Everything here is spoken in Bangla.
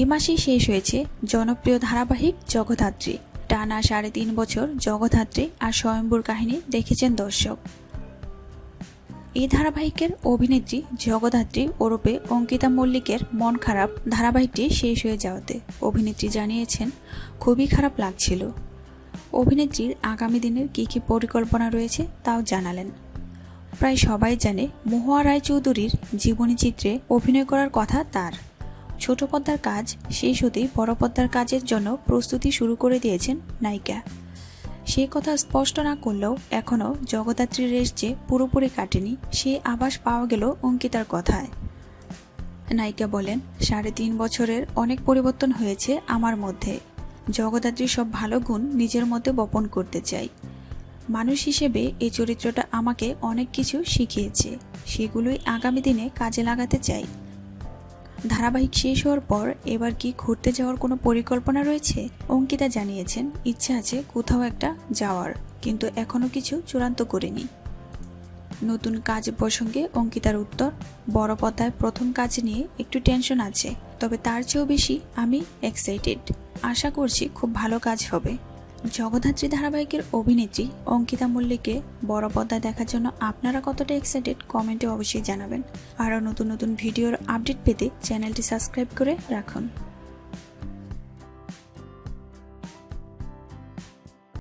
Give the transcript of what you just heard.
এ মাসেই শেষ হয়েছে জনপ্রিয় ধারাবাহিক জগধাত্রী। টানা সাড়ে তিন বছর জগধাত্রী আর স্বয়ম্বর কাহিনী দেখেছেন দর্শক। এই ধারাবাহিকের অভিনেত্রী জগধাত্রী ওরূপে অঙ্কিতা মল্লিকের মন খারাপ ধারাবাহিকটি শেষ হয়ে যাওয়াতে অভিনেত্রী জানিয়েছেন, খুবই খারাপ লাগছিল। অভিনেত্রীর আগামী দিনের কী কী পরিকল্পনা রয়েছে তাও জানালেন। প্রায় সবাই জানে মহুয়া রায়চৌধুরীর জীবনী চিত্রে অভিনয় করার কথা তার। ছোট পর্দার কাজ শেষ হতেই বড় পর্দার কাজের জন্য প্রস্তুতি শুরু করে দিয়েছেন নায়িকা। সে কথা স্পষ্ট না করলেও এখনও জগদ্ধাত্রীর রেস যে পুরোপুরি কাটেনি, সে আভাস পাওয়া গেল অঙ্কিতার কথায়। নায়িকা বলেন, সাড়ে তিন বছরের অনেক পরিবর্তন হয়েছে আমার মধ্যে। জগদ্ধাত্রীর সব ভালো গুণ নিজের মধ্যে বপন করতে চাই। মানুষ হিসেবে এই চরিত্রটা আমাকে অনেক কিছু শিখিয়েছে। সেগুলোই আগামী দিনে কাজে লাগাতে চাই। ধারাবাহিক শেষ হওয়ার পর এবার কি ঘুরতে যাওয়ার কোনো পরিকল্পনা রয়েছে? অঙ্কিতা জানিয়েছেন, ইচ্ছা আছে কোথাও একটা যাওয়ার, কিন্তু এখনও কিছু চূড়ান্ত করিনি। নতুন কাজ প্রসঙ্গে অঙ্কিতার উত্তর, বড় পর্দায় প্রথম কাজ নিয়ে একটু টেনশন আছে, তবে তার চেয়েও বেশি আমি এক্সাইটেড আশা করছি খুব ভালো কাজ হবে। জগদ্ধাত্রী ধারাবাহিকের অভিনেত্রী অঙ্কিতা মল্লিককে বড় পর্দায় দেখার জন্য আপনারা কতটা এক্সাইটেড কমেন্টে অবশ্যই জানাবেন। আরও নতুন নতুন ভিডিওর আপডেট পেতে চ্যানেলটি সাবস্ক্রাইব করে রাখুন।